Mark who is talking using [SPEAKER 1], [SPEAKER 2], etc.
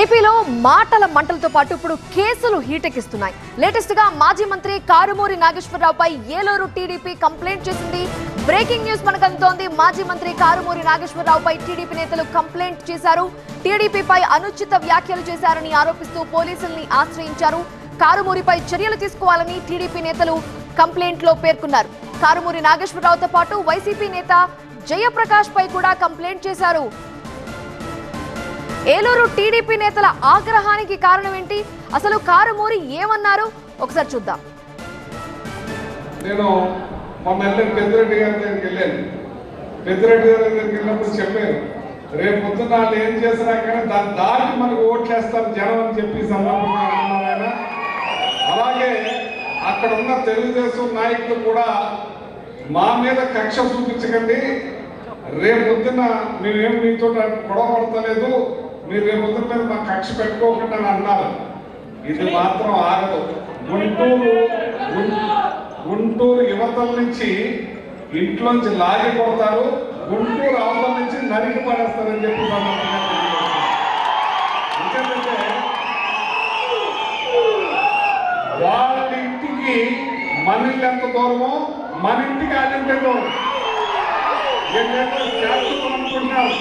[SPEAKER 1] ఏపీలో మాటల మంటలతో పాటు ఇప్పుడు కేసులు హీటెక్కిస్తున్నాయి. లేటెస్ట్గా మాజీ మంత్రి కారుమూరి నాగేశ్వరరావుపై ఏలూరు టీడీపీ కంప్లైంట్ చేసింది. బ్రేకింగ్ న్యూస్ మనకు అందుతోంది మాజీ మంత్రి కారుమూరి నాగేశ్వరరావుపై టీడీపీ నేతలు కంప్లైంట్ చేశారు. టీడీపీపై అనుచిత వ్యాఖ్యలు చేశారని ఆరోపిస్తూ పోలీసుల్ని ఆశ్రయించారు. కారుమూరిపై చర్యలు తీసుకోవాలని టీడీపీ నేతలు కంప్లైంట్లో పేర్కొన్నారు. కారుమూరి నాగేశ్వరరావుతో పాటు వైసీపీ నేత జయప్రకాష్ పై కూడా కంప్లైంట్ చేశారు. ఏలూరు టీడీపీ నేతల ఆగ్రహానికి కారణం ఏంటి అసలు కారుమూరి ఏమన్నారు? ఒకసారి చూద్దాం.
[SPEAKER 2] నేను మొన్న వెళ్ళాను పెద్దిరెడ్డి గారి దగ్గరికి వెళ్ళాను. పెద్దిరెడ్డి గారి దగ్గరికి వెళ్ళినప్పుడు చెప్పారు రేపు పొద్దున్న వాళ్ళు ఏం చేసినా కానీ దాన్ని దాటి మనకు ఓట్లేస్తారు జనం అని చెప్పి సందర్భంగా ఆయన. అలాగే అక్కడ ఉన్న తెలుగుదేశం నాయకులు కూడా మా మీద కక్ష చూపించకండి. రేపు పొద్దున్న మేమేం మీతో గొడవ పడతలేదు. మీరు రేపు పొద్దున్న మీద మా కక్ష పెట్టుకోకుండా అని అన్నారు. ఇది మాత్రం ఆగదు. గుంటూరు గుంటూరు యువతల నుంచి ఇంట్లోంచి లాగి కొడతారు గుంటూరు అవతల నుంచి నరికి పడేస్తారని చెప్పి ఎందుకంటే వాళ్ళ ఇంటికి మన ఇల్లు ఎంత దూరమో మన ఇంటికి వాళ్ళ దూరం. అనుకుంటున్నారు.